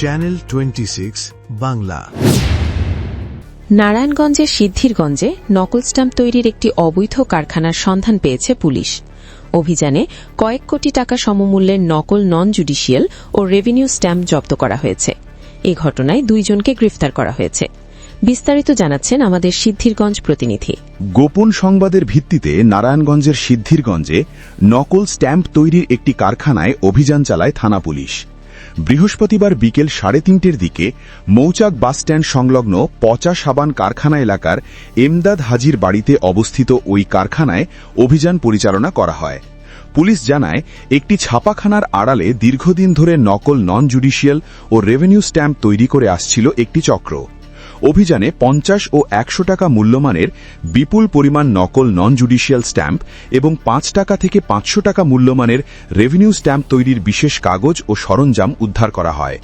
Channel twenty six Bangla নারায়ণগঞ্জের সিদ্ধিরগঞ্জে নকল stamp তৈরির একটি অবৈধ কারখানার সন্ধান পেয়েছে পুলিশ। অভিযানে কয়েক কোটি টাকা সমমূল্যের নকল নন জুডিশিয়াল ও রেভিনিউ স্ট্যাম্প জব্দ করা হয়েছে। এ ঘটনায় দুইজনকে গ্রেফতার করা হয়েছে। বিস্তারিত জানাচ্ছেন আমাদের সিদ্ধিরগঞ্জ প্রতিনিধি। গোপন সংবাদের ভিত্তিতে নারায়ণগঞ্জের সিদ্ধিরগঞ্জে নকল স্ট্যাম্প তৈরির একটি কারখানায় অভিযান চালায় থানা পুলিশ। বৃহস্পতিবার বিকেল সাড়ে তিনটের দিকে মৌচাক বাসস্ট্যান্ড সংলগ্ন পচা সাবান কারখানা এলাকার এমদাদ হাজির বাড়িতে অবস্থিত ওই কারখানায় অভিযান পরিচালনা করা হয়। পুলিশ জানায়, একটি ছাপাখানার আড়ালে দীর্ঘদিন ধরে নকল নন জুডিশিয়াল ও রেভিনিউ স্ট্যাম্প তৈরি করে আসছিল একটি চক্র। অভিযানে পঞ্চাশ ও একশো টাকা মূল্যমানের বিপুল পরিমাণ নকল নন জুডিশিয়াল স্ট্যাম্প এবং পাঁচ টাকা থেকে পাঁচশো টাকা মূল্যমানের রেভিনিউ স্ট্যাম্প তৈরির বিশেষ কাগজ ও সরঞ্জাম উদ্ধার করা হয়।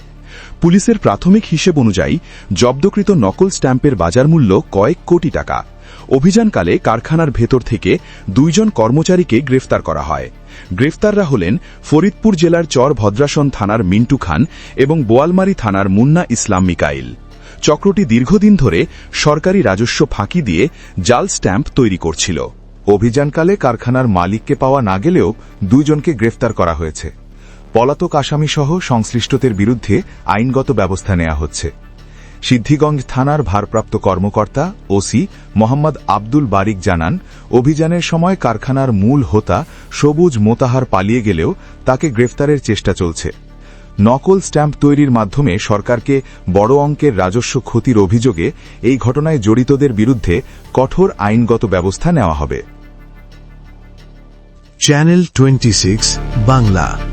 পুলিশের প্রাথমিক হিসেব অনুযায়ী, জব্দকৃত নকল স্ট্যাম্পের বাজার মূল্য কয়েক কোটি টাকা। অভিযানকালে কারখানার ভেতর থেকে দুইজন কর্মচারীকে গ্রেফতার করা হয়। গ্রেফতাররা হলেন ফরিদপুর জেলার চর ভদ্রাসন থানার মিন্টু খান এবং বোয়ালমারী থানার মুন্না ইসলাম মিকাইল। চক্রটি দীর্ঘদিন ধরে সরকারি রাজস্ব ফাঁকি দিয়ে জাল স্ট্যাম্প তৈরি করছিল। অভিযানকালে কারখানার মালিককে পাওয়া না গেলেও দুইজনকে গ্রেফতার করা হয়েছে। পলাতক আসামিসহ সংশ্লিষ্টদের বিরুদ্ধে আইনগত ব্যবস্থা নেওয়া হচ্ছে। সিদ্ধিগঞ্জ থানার ভারপ্রাপ্ত কর্মকর্তা ওসি মোহাম্মদ আব্দুল বারিক জানান, অভিযানের সময় কারখানার মূল হোতা সবুজ মোতাহার পালিয়ে গেলেও তাকে গ্রেফতারের চেষ্টা চলছে। নকল স্ট্যাম্প তৈরির মাধ্যমে সরকারকে বড় অঙ্কের রাজস্ব ক্ষতির অভিযোগে এই ঘটনায় জড়িতদের বিরুদ্ধে কঠোর আইনগত ব্যবস্থা নেওয়া হবে। Channel twenty Bangla.